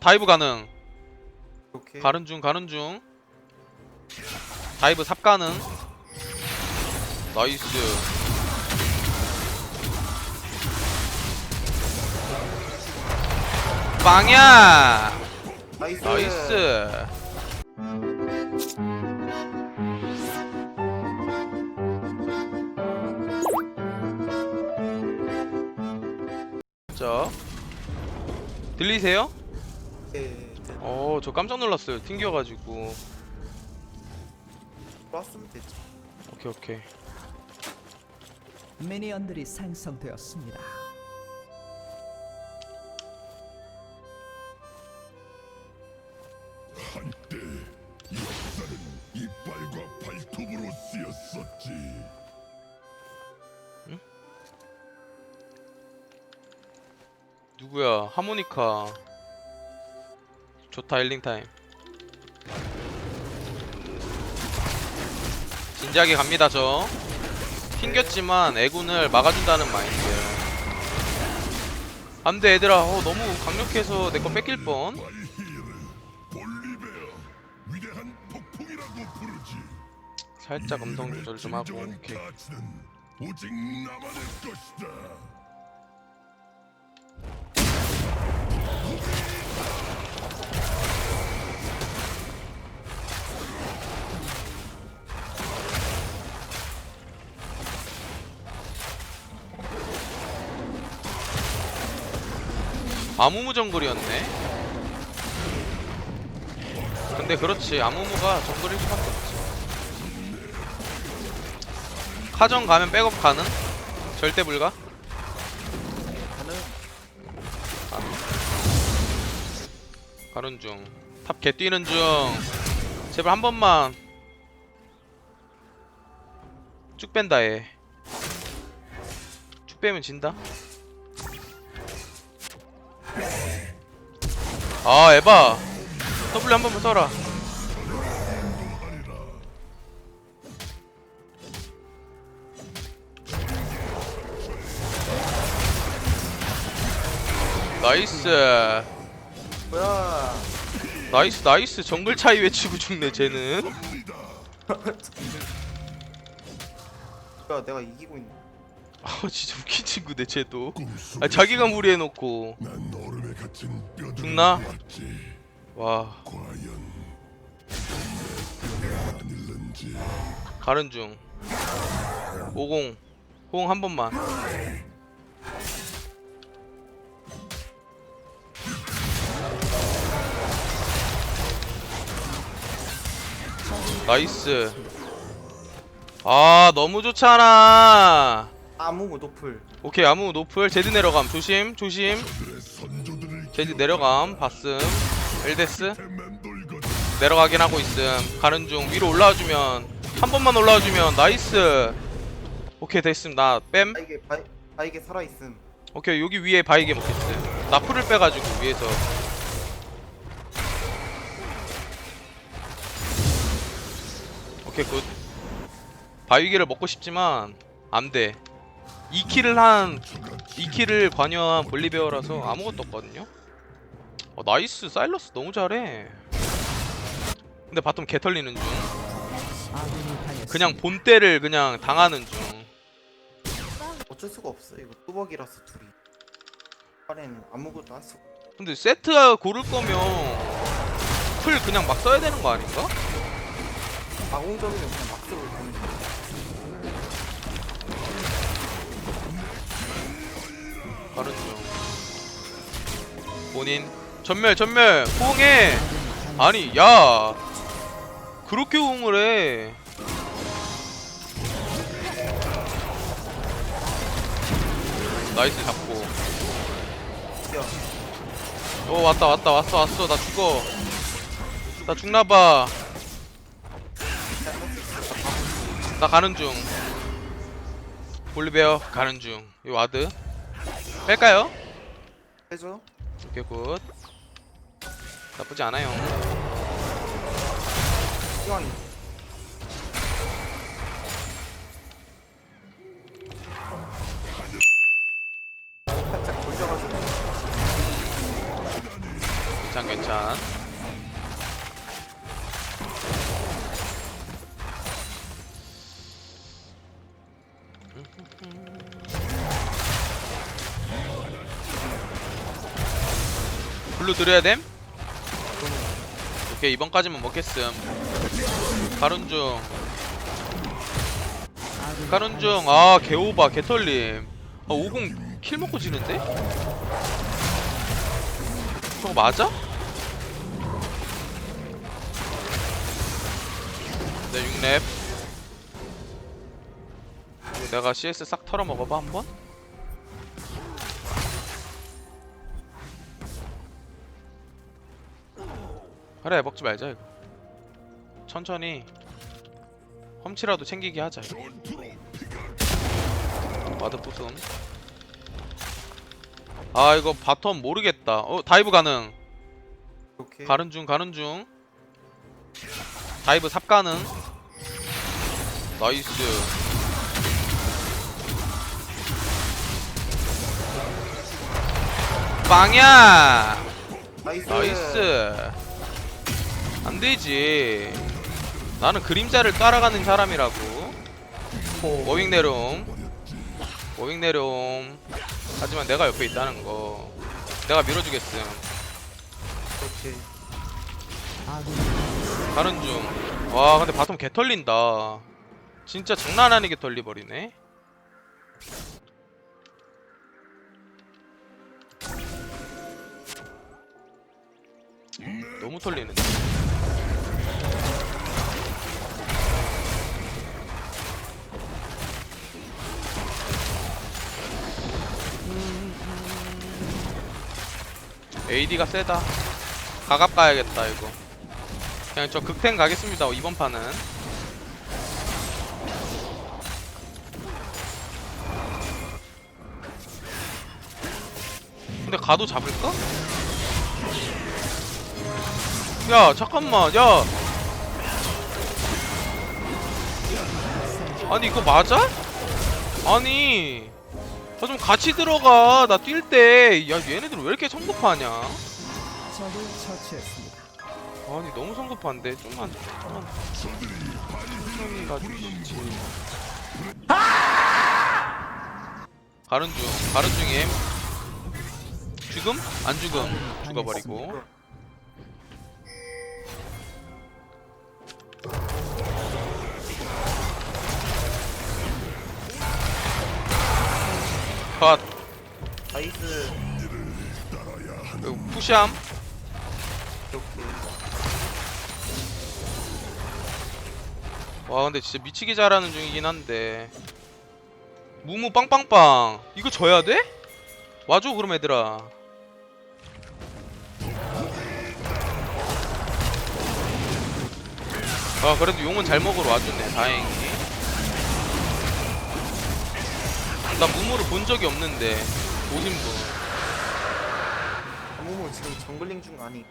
다이브 가능. 오케이. 가는 중 가는 중. 다이브 삽 가능. 나이스. 빵야! 나이스. 나이스. 자. 들리세요? 네, 네. 어저 깜짝 놀랐어요 튕겨가지고 왔으면 됐지. 오케이 오케이 미니언들이 생성되었습니다. 이빨과 발톱으로 쓰였었지. 누구야 하모니카 좋다 힐링타임. 진지하게 갑니다 저. 튕겼지만 애군을 막아준다는 마인드예요 안돼 얘들아 어, 너무 강력해서 내 거 뺏길 뻔. 살짝 음성 조절 좀 하고 오케이 아무무 정글이었네 근데 그렇지 아무무가 정글일 수밖에 없지 카정 가면 백업 가능? 절대 불가? 가는 가는 중. 탑 개 뛰는 중. 제발 한 번만. 쭉 뺀다 얘. 쭉 빼면 진다. 아 에바. W 한 번만 써라. 나이스. 뭐야? 나이스 나이스 정글 차이 외치고 죽네 쟤는 야, 내가 이기고 있네. 아 진짜 웃긴 친구네 쟤도 아 자기가 무리해놓고 죽나? 와 과연 내가 아닐는지. 가는 중. 50 호응 한 번만. 나이스. 아 너무 좋잖아. 아무 노플. 오케이 아무 노플. 제드 내려감. 조심 조심 제드 내려감 봤음 엘데스. 내려가긴 하고 있음. 가는 중 위로 올라와주면 한 번만 올라와주면 나이스. 오케이 됐음 나뺨. 바이게 바이 바이게 살아 있음. 오케이 여기 위에 바이게 먹겠음 나 풀을 빼가지고 위에서. 오케이 굿. 바위게를 먹고 싶지만 안돼. 2킬을 한 2킬을 관여한 볼리베어라서 아무것도 없거든요 어, 나이스 사일러스 너무 잘해 근데 바텀 개 털리는 중. 그냥 본때를 그냥 당하는 중 어쩔 수가 없어. 이거 뚜벅이라서 둘이. 이번에는 아무것도 할 수. 없어. 근데 세트 고를 거면 풀 그냥 막 써야 되는 거 아닌가? 아공점이면 그냥 막 쓰고 있는 중 본인 전멸 전멸. 호응해. 아니 야. 그렇게 호응을 해. 나이스 잡고. 야, 어 왔다 왔다 왔어 왔어. 나 죽어. 나 죽나봐. 나 가는 중. 볼리베어 가는 중이 와드. 뺄까요? 해줘. 오케이 굿 나쁘지 않아요 시간. 살짝 돌려가지고. 괜찮 괜찮 괜찮. 블루 드려야 됨? 오케이 이번까지만 먹겠음 가룬 중 당했습니다. 중아 개오바 개털림 아50킬 먹고 지는데? 저거 맞아? 네 6렙 이거 내가 CS 싹 털어 먹어봐 한번? 그래 먹지 말자 이거. 천천히 험치라도 챙기게 하자 이거. 와드 부숨 아 이거 바텀 모르겠다. 어 다이브 가능. 오케이. 가는 중 가는 중. 다이브 삽 가능. 나이스. 빵야! 나이스. 나이스 안 되지. 나는 그림자를 따라가는 사람이라고. 워윙 내롬 워윙 내롬 하지만 내가 옆에 있다는 거. 내가 밀어주겠음. 아군이 당했습니다. 가는 중와 근데 바텀 개 털린다. 진짜 장난 아니게 털리버리네. 너무 털리는데 AD가 세다. 가갑 가야겠다 이거. 그냥 저 극탱 가겠습니다 이번 판은. 근데 가도 잡을까? 야 잠깐만 야! 아니 이거 맞아? 아니 아, 좀 같이 들어가. 나 뛸 때. 야 얘네들 왜 이렇게 성급하냐. 아니 너무 성급한데? 좀만 좀만. 천천히 가주시지. 가는 중 가는 중임. 죽음? 안 죽음? 죽어버리고 컷. 나이스. 그리고 푸시함. 와 근데 진짜 미치게 잘하는 중이긴 한데. 무무 빵빵빵. 이거 져야 돼? 와줘 그럼 얘들아. 아 그래도 용은 잘 먹으러 와주네. 다행히 나 무무를 본 적이 없는데 오신분 아무모 지금 정글링 중 아니.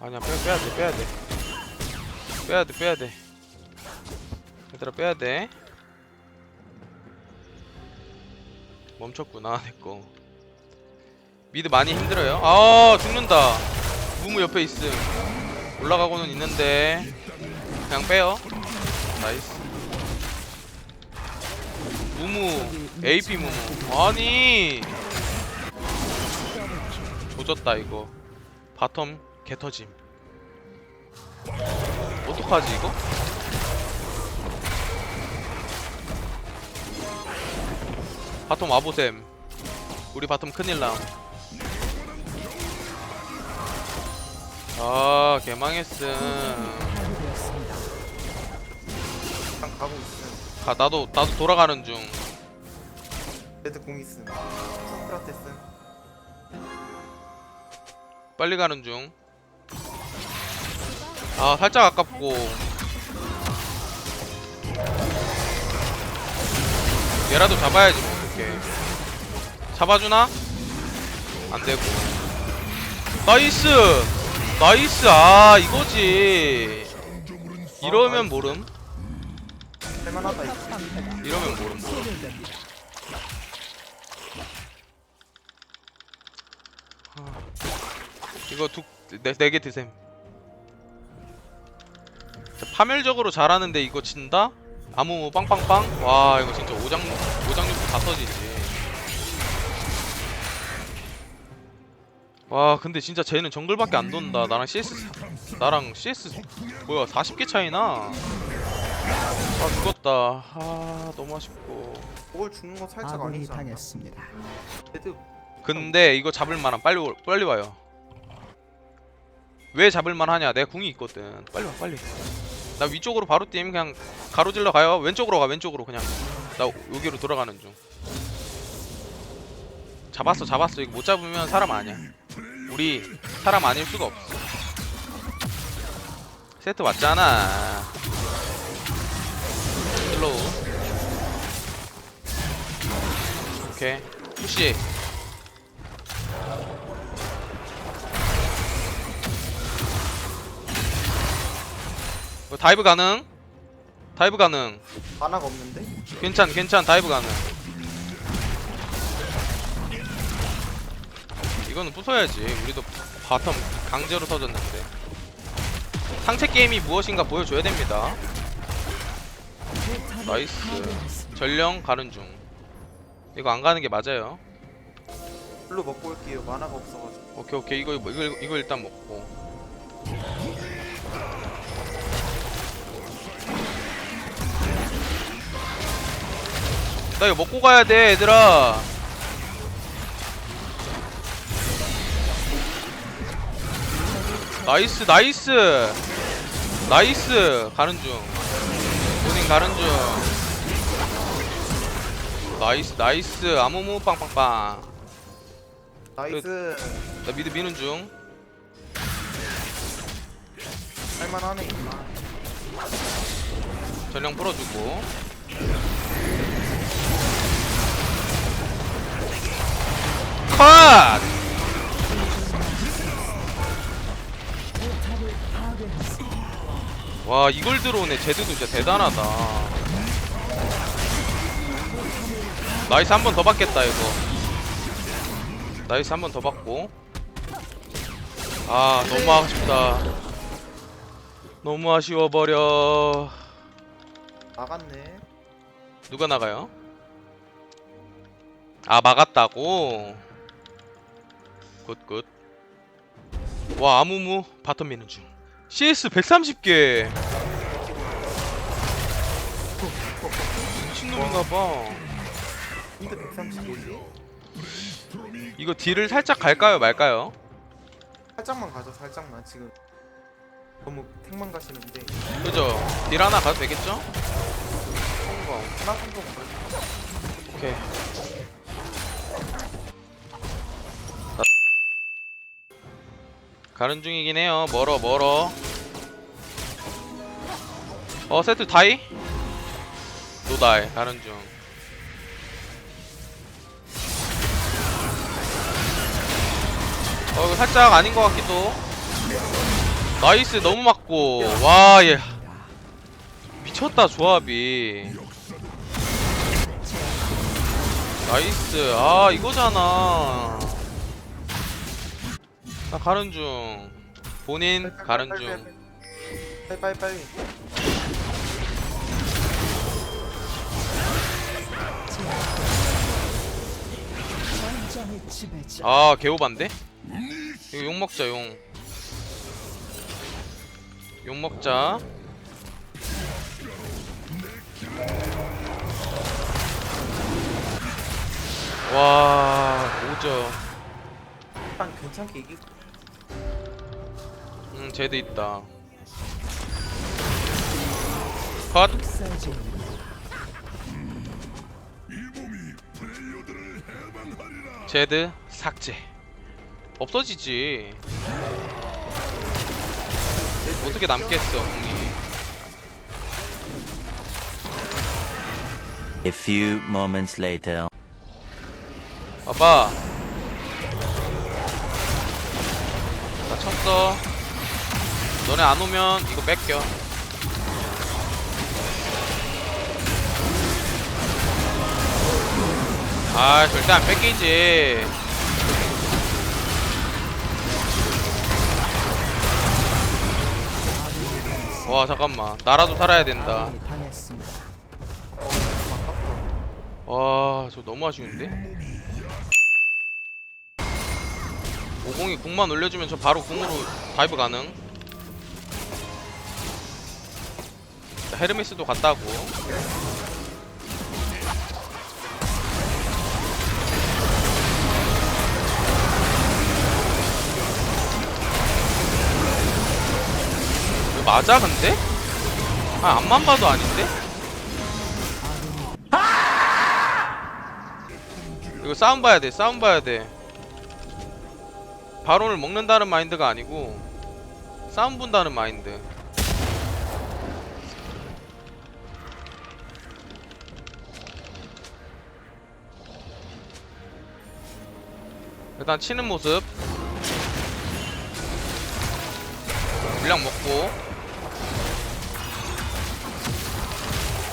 아니야 빼, 빼야 돼 빼야 돼. 빼야 돼 빼야 돼. 얘들아 빼야 돼. 멈췄구나 내꺼 미드 많이 힘들어요? 아 죽는다. 무무 옆에 있음. 올라가고는 있는데. 그냥 빼요. 나이스 무무. AP 무무. 아니. 조졌다 이거. 바텀 개터짐. 어떡하지 이거? 바텀 와보셈. 우리 바텀 큰일남. 아 개망했음. 그냥 가고 있음. 가 나도 나도 돌아가는 중 레드 공 있음. 소크라테스. 빨리 가는 중. 아 살짝 아깝고. 얘라도 잡아야지 뭐 이렇게. 잡아주나? 안 되고. 나이스. 나이스. 아 이거지. 이러면 모름. 할만하다 이러면. 소멸됩니다. 이거 두네개 드셈. 자, 파멸적으로 잘하는데 이거 진다? 아무 빵빵빵? 와 이거 진짜 오장 오장육부 다 터지지. 와 근데 진짜 쟤는 정글밖에 안 돈다. 나랑 CS 나랑 CS 뭐야 40개 차이나? 아 죽었다. 아 너무 아쉽고. 그걸 죽는 건 살짝 아군이 아니지 않나? 당했습니다. 얘들 근데 이거 잡을 만한 빨리 올- 빨리 와요. 왜 잡을 만하냐? 내 궁이 있거든. 빨리 와 빨리. 나 위쪽으로 바로 뛰면 그냥 가로질러 가요. 왼쪽으로 가 왼쪽으로 그냥. 나 여기로 돌아가는 중. 잡았어 잡았어. 이거 못 잡으면 사람 아니야. 우리 사람 아닐 수가 없어. 세트 왔잖아. 슬로우. 오케이. 푸시. 이거 다이브 가능? 다이브 가능. 만화가 없는데? 괜찮, 괜찮, 다이브 가능. 이거는 부숴야지. 우리도 바텀 강제로 터졌는데. 상체 게임이 무엇인가 보여줘야 됩니다. 나이스. 전령 가는 중. 이거 안 가는 게 맞아요. 블루 먹고 올게요. 만화가 없어가지고. 오케이, 오케이. 이거, 이거, 이거 일단 먹고. 나 이거 먹고 가야 돼, 얘들아. 나이스, 나이스. 나이스. 가는 중. 본인 가는 중. 나이스, 나이스. 아무무 빵빵빵. 나이스. 나 미드 미는 중. 할만하네 임마. 전령 풀어주고. 와 이걸 들어오네. 제드도 진짜 대단하다. 나이스 한 번 더 받겠다 이거. 나이스 한 번 더 받고. 아 너무 아쉽다. 너무 아쉬워버려. 나갔네. 누가 나가요? 아 막았다고? 굿굿. 와 아무무 바텀 미는 중 CS 130개 미친놈인가봐 근데 130개지? 이거 딜을 살짝 갈까요 말까요? 살짝만 가죠. 살짝만 지금. 너무 택만 가시는데. 그죠? 딜 하나 가도 되겠죠? 성공. 하나 성공. 오케이 가는 중이긴 해요. 멀어 멀어. 어 세트 다이? 노다이 가는 중. 어 이거 살짝 아닌 것 같기도 나이스 너무 맞고. 와 얘. 미쳤다 조합이. 나이스. 아 이거잖아 나 가는 중 본인 가는 중 빨리 빨리 빨리. 아 개오반데? 이거 욕 먹자 용. 욕 먹자. 와 오죠. 일단 괜찮게 이길. 음 제드 있다. 컷. 제드 삭제. 없어지지. 어떻게 남겠어 공이. A few moments later. 봐봐. 나 쳤어. 너네 안 오면 이거 뺏겨. 아 절대 안 뺏기지. 와 잠깐만. 나라도 살아야 된다. 와저 너무 아쉬운데? 50이 궁만 올려주면 저 바로 궁으로 다이브 가능. 자, 헤르메스도 갔다고 이거 맞아 근데? 아 앞만 봐도 아닌데? 이거 싸움 봐야 돼 싸움 봐야 돼 바론을 먹는다는 마인드가 아니고 싸움 본다는 마인드 일단 치는 모습. 물량 먹고.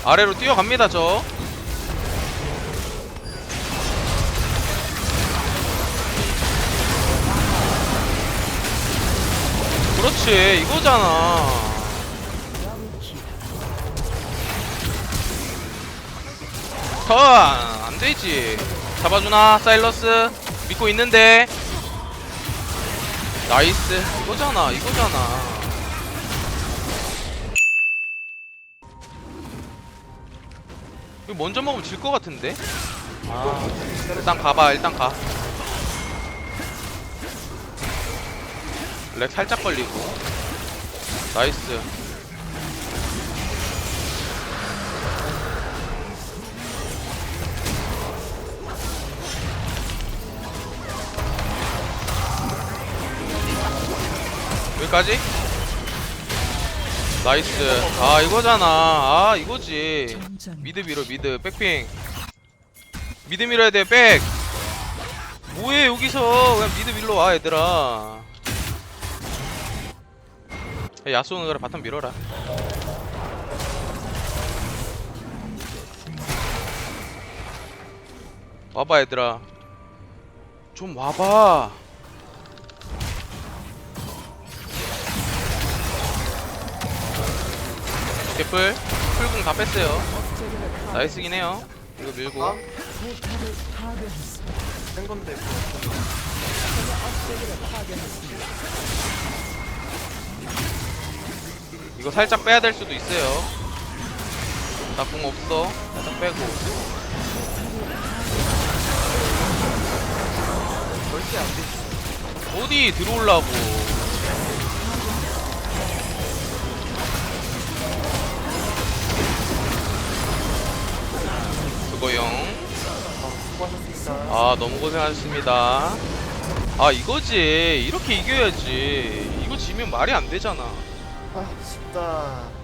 아래로 뛰어갑니다 저. 그렇지 이거잖아. 턴 안되지. 잡아주나 사일러스 믿고 있는데. 나이스. 이거잖아 이거잖아. 이거 먼저 먹으면 질 것 같은데? 아 일단 가봐 일단 가. 렉 살짝 걸리고. 나이스 여기까지? 나이스. 아 이거잖아. 아 이거지. 미드 밀어 미드. 백핑. 미드 밀어야 돼백. 뭐해 여기서. 그냥 미드 밀러 와 얘들아. 야, 야수는 그래 바텀 밀어라. 와봐 얘들아. 좀 와봐 개뿔 풀궁 다 뺐어요 나이스긴 해요 이거 밀고 아. 된 건데. 이거 살짝 빼야 될 수도 있어요. 나 궁 없어. 살짝 빼고. 절대 안 되지. 어디 들어올라고. 너무 고생하셨습니다. 아 이거지. 이렇게 이겨야지. 이거 지면 말이 안 되잖아. 아, 쉽다.